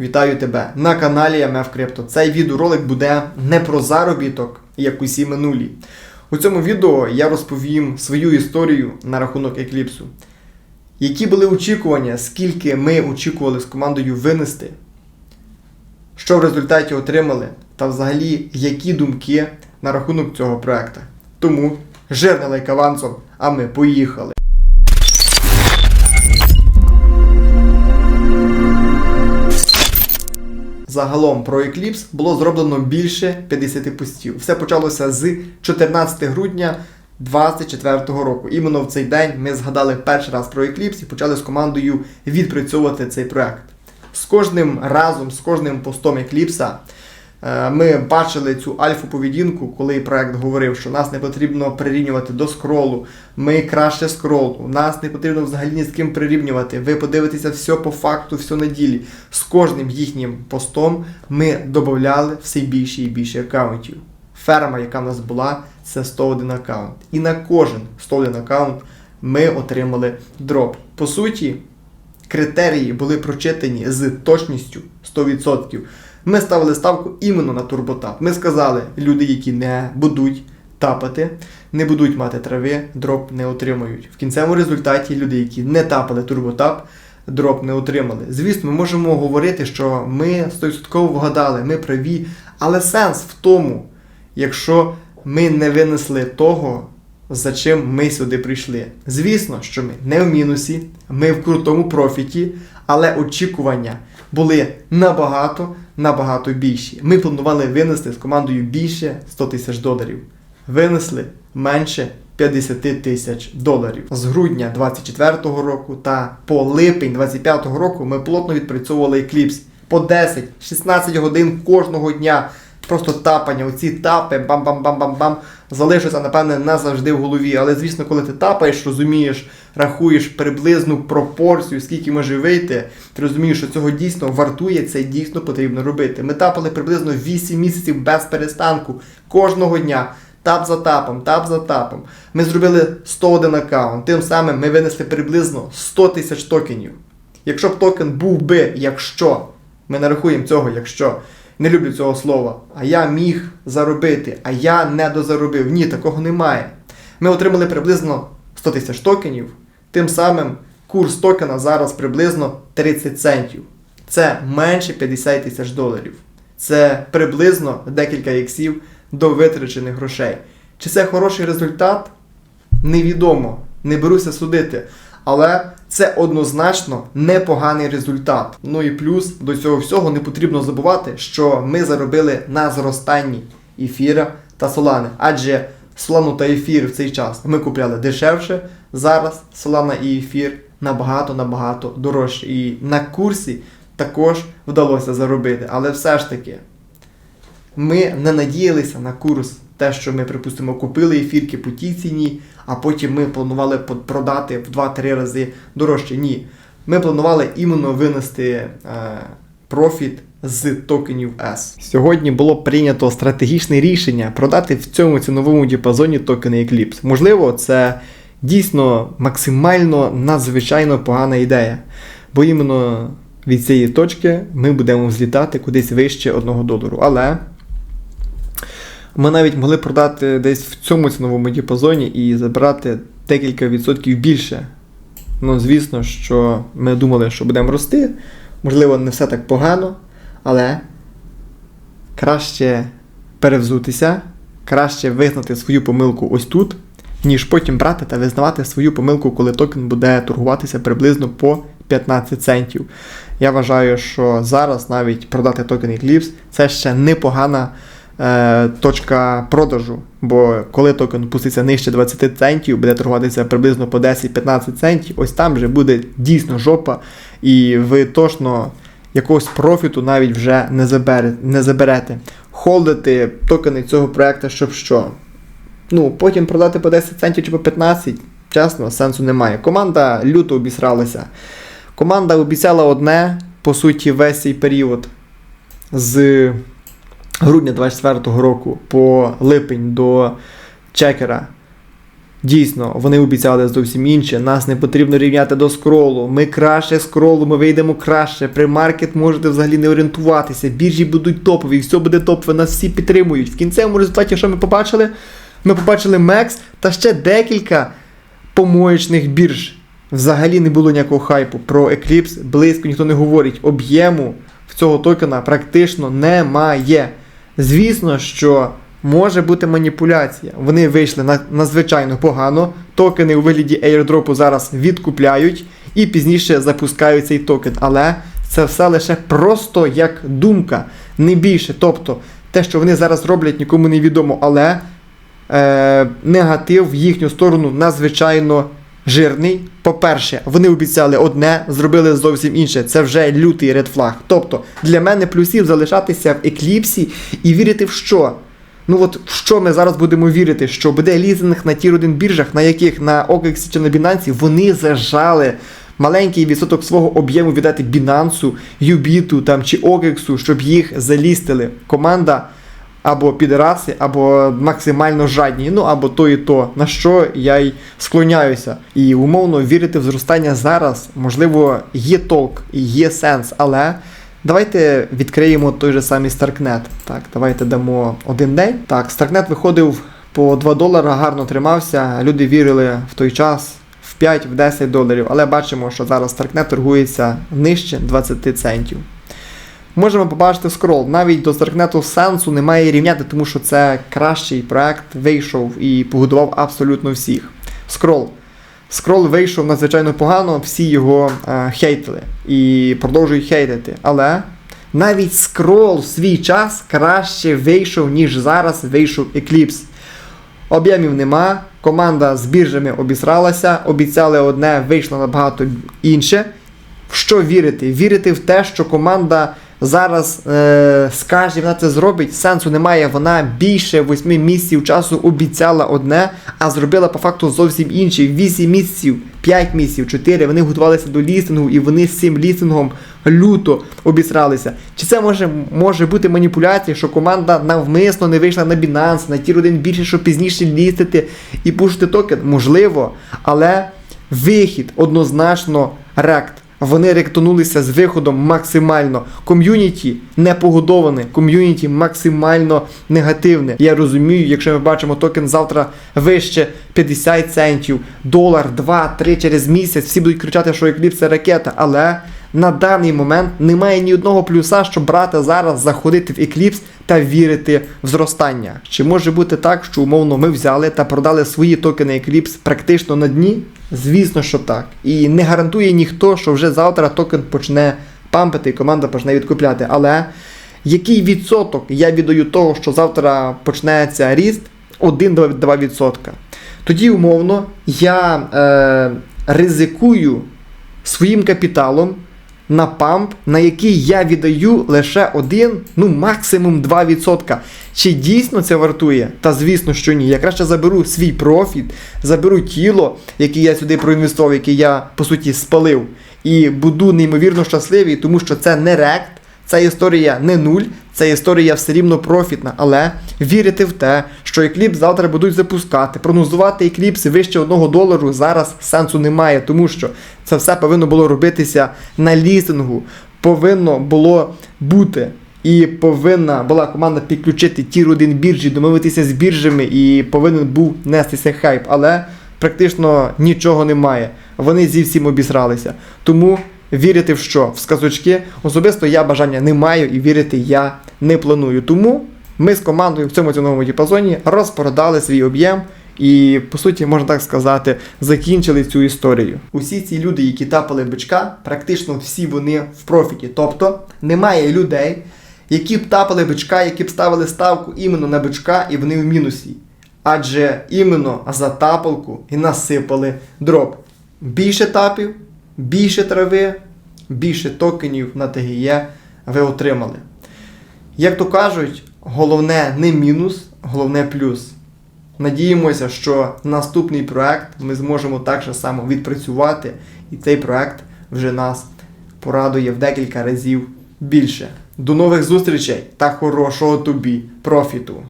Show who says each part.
Speaker 1: Вітаю тебе на каналі MF Crypto. Цей відеоролик буде не про заробіток, як усі минулі. У цьому відео я розповім свою історію на рахунок екліпсу. Які були очікування, скільки ми очікували з командою винести, що в результаті отримали, та взагалі які думки на рахунок цього проекту. Тому жирний лайк авансом, а ми поїхали. Загалом про Eclipse було зроблено більше 50 постів. Все почалося з 14 грудня 2024 року. Іменно в цей день ми згадали перший раз про Eclipse і почали з командою відпрацьовувати цей проект. З кожним разом, з кожним постом Eclipse ми бачили цю альфу поведінку, коли проект говорив, що нас не потрібно прирівнювати до скролу. Ми краще скролу. Нас не потрібно взагалі ні з ким прирівнювати. Ви подивитеся все по факту, все на ділі. З кожним їхнім постом ми додавали все більше і більше аккаунтів. Ферма, яка в нас була, це 101 аккаунт. І на кожен 101 аккаунт ми отримали дроп. По суті, критерії були прочитані з точністю 100%. Ми ставили ставку іменно на турботап. Ми сказали, люди, які не будуть тапати, не будуть мати трави, дроп не отримають. В кінцевому результаті люди, які не тапали турботап, дроп не отримали. Звісно, ми можемо говорити, що ми 100% вгадали, ми праві, але сенс в тому, якщо ми не винесли того, за чим ми сюди прийшли. Звісно, що ми не в мінусі, ми в крутому профіті, але очікування були набагато, набагато більші. Ми планували винести з командою більше 100 тисяч доларів. Винесли менше 50 тисяч доларів. З грудня 24-го року та по липень 25-го року ми плотно відпрацьовували екліпс по 10-16 годин кожного дня. Просто тапання, оці тапи, бам-бам-бам-бам-бам, залишаться, напевне, назавжди в голові. Але, звісно, коли ти тапаєш, розумієш, рахуєш приблизну пропорцію, скільки може вийти, ти розумієш, що цього дійсно вартує, це дійсно потрібно робити. Ми тапали приблизно 8 місяців без перестанку кожного дня. Тап за тапом, тап за тапом. Ми зробили 101 аккаунт. Тим самим ми винесли приблизно 100 тисяч токенів. Якщо б токен був би, якщо, ми не рахуємо цього, якщо не люблю цього слова, а я міг заробити, а я не дозаробив. Ні, такого немає. Ми отримали приблизно 100 тисяч токенів. Тим самим курс токена зараз приблизно 30 центів. Це менше 50 тисяч доларів. Це приблизно декілька іксів до витрачених грошей. Чи це хороший результат? Невідомо. Не беруся судити. Але це однозначно непоганий результат. Ну і плюс до цього всього не потрібно забувати, що ми заробили на зростанні ефіра та солани. Адже солану та ефір в цей час ми купляли дешевше. Зараз солана і ефір набагато-набагато дорожче. І на курсі також вдалося заробити. Але все ж таки, ми не надіялися на курс. Те, що ми, припустимо, купили ефірки по тій ціні, а потім ми планували продати в 2-3 рази дорожче. Ні. Ми планували іменно винести е, профіт з токенів S. Сьогодні було прийнято стратегічне рішення продати в цьому ціновому діапазоні токени Eclipse. Можливо, це дійсно максимально надзвичайно погана ідея. Бо іменно від цієї точки ми будемо взлітати кудись вище 1 долару. Але ми навіть могли продати десь в цьому ціновому діапазоні і забрати декілька відсотків більше. Ну, звісно, що ми думали, що будемо рости. Можливо, не все так погано, але краще перевзутися, краще визнати свою помилку ось тут, ніж потім брати та визнавати свою помилку, коли токен буде торгуватися приблизно по 15 центів. Я вважаю, що зараз навіть продати токен Eclipse це ще непогана точка продажу. Бо коли токен пуститься нижче 20 центів, буде торгуватися приблизно по 10-15 центів, ось там вже буде дійсно жопа, і ви точно якогось профіту навіть вже не, забере, не заберете. Холдити токени цього проекту, щоб що? Ну, потім продати по 10 центів чи по 15, чесно, сенсу немає. Команда люто обісралася. Команда обіцяла одне, по суті, весь цей період з грудня 24-го року по липень до чекера Дійсно, вони обіцяли зовсім інше. Нас не потрібно рівняти до скролу. Ми краще скролу, ми вийдемо краще. При маркет можете взагалі не орієнтуватися. Біржі будуть топові, все буде топове, нас всі підтримують. В кінцевому результаті, що ми побачили? Ми побачили Мекс та ще декілька помоєчних бірж. Взагалі не було ніякого хайпу. Про Eclipse близько ніхто не говорить. Об'єму в цього токена практично немає. Звісно, що може бути маніпуляція. Вони вийшли на, надзвичайно погано. Токени у вигляді airdropу зараз відкупляють і пізніше запускають цей токен. Але це все лише просто як думка, не більше. Тобто, те, що вони зараз роблять, нікому не відомо, але е, негатив в їхню сторону надзвичайно жирний. По-перше, вони обіцяли одне, зробили зовсім інше. Це вже лютий редфлаг. Тобто, для мене плюсів залишатися в екліпсі і вірити в що? Ну от в що ми зараз будемо вірити? Що буде лізинг на тір 1 біржах, на яких на OKX чи на Binance вони зажали маленький відсоток свого об'єму віддати Binance, Юбіту там чи OKX, щоб їх залістили. Команда або підраси, або максимально жадні, ну або то і то, на що я й склоняюся. І умовно вірити в зростання зараз, можливо, є толк і є сенс, але. Давайте відкриємо той же самий Starknet. Так, давайте дамо один день. Так, Starknet виходив по 2 долара, гарно тримався. Люди вірили в той час в 5-10 доларів, але бачимо, що зараз Starknet торгується нижче 20 центів. Можемо побачити скрол. Навіть до Starknet сенсу немає рівняти, тому що це кращий проект, вийшов і погодував абсолютно всіх. Скрол. Скрол вийшов надзвичайно погано, всі його е, хейтили і продовжують хейтити. Але навіть скрол в свій час краще вийшов, ніж зараз вийшов Eclipse. Об'ємів нема, команда з біржами обісралася, обіцяли одне, вийшло набагато інше. В що вірити? Вірити в те, що команда зараз е, скаже, вона це зробить, сенсу немає. Вона більше 8 місяців часу обіцяла одне, а зробила по факту зовсім інше. 8 місяців, 5 місяців, 4. Вони готувалися до лістингу, і вони з цим лістингом люто обісралися. Чи це може, може бути маніпуляція, що команда навмисно не вийшла на Binance, на тір один більше, щоб пізніше лістити і пушити токен? Можливо, але вихід однозначно рект. Вони ректонулися з виходом максимально. Ком'юніті не погодоване, ком'юніті максимально негативне. Я розумію, якщо ми бачимо токен завтра вище 50 центів, долар, 2, 3 через місяць, всі будуть кричати, що Eclipse це ракета, але на даний момент немає ні одного плюса, щоб брати зараз, заходити в Eclipse та вірити в зростання. Чи може бути так, що умовно ми взяли та продали свої токени Eclipse практично на дні? Звісно, що так. І не гарантує ніхто, що вже завтра токен почне пампити і команда почне відкупляти. Але який відсоток я віддаю того, що завтра почнеться ріст 1-2%. Тоді, умовно, я е, ризикую своїм капіталом на памп, на який я віддаю лише 1, ну максимум 2%. Чи дійсно це вартує? Та звісно, що ні. Я краще заберу свій профіт, заберу тіло, яке я сюди проінвестував, яке я по суті спалив, і буду неймовірно щасливий, тому що це не рект. Ця історія не нуль, ця історія все рівно профітна, але вірити в те, що екліпс завтра будуть запускати, прогнозувати екліпси вище 1 долару зараз сенсу немає, тому що це все повинно було робитися на лізингу, повинно було бути. І повинна була команда підключити тір 1 біржі, домовитися з біржами, і повинен був нестися хайп. Але практично нічого немає. Вони зі всім обісралися. Тому вірити в що? В сказочки. Особисто я бажання не маю і вірити я не планую. Тому ми з командою в цьому ціновому діапазоні розпродали свій об'єм. І, по суті, можна так сказати, закінчили цю історію. Усі ці люди, які тапали бичка, практично всі вони в профіті. Тобто немає людей, які б тапали бичка, які б ставили ставку іменно на бичка, і вони в мінусі. Адже іменно за тапалку і насипали дроп. Більше тапів, більше трави, більше токенів на ТГЄ ви отримали. Як то кажуть, головне не мінус, головне плюс. Надіємося, що наступний проект ми зможемо так же само відпрацювати, і цей проект вже нас порадує в декілька разів більше. До нових зустрічей та хорошого тобі профіту!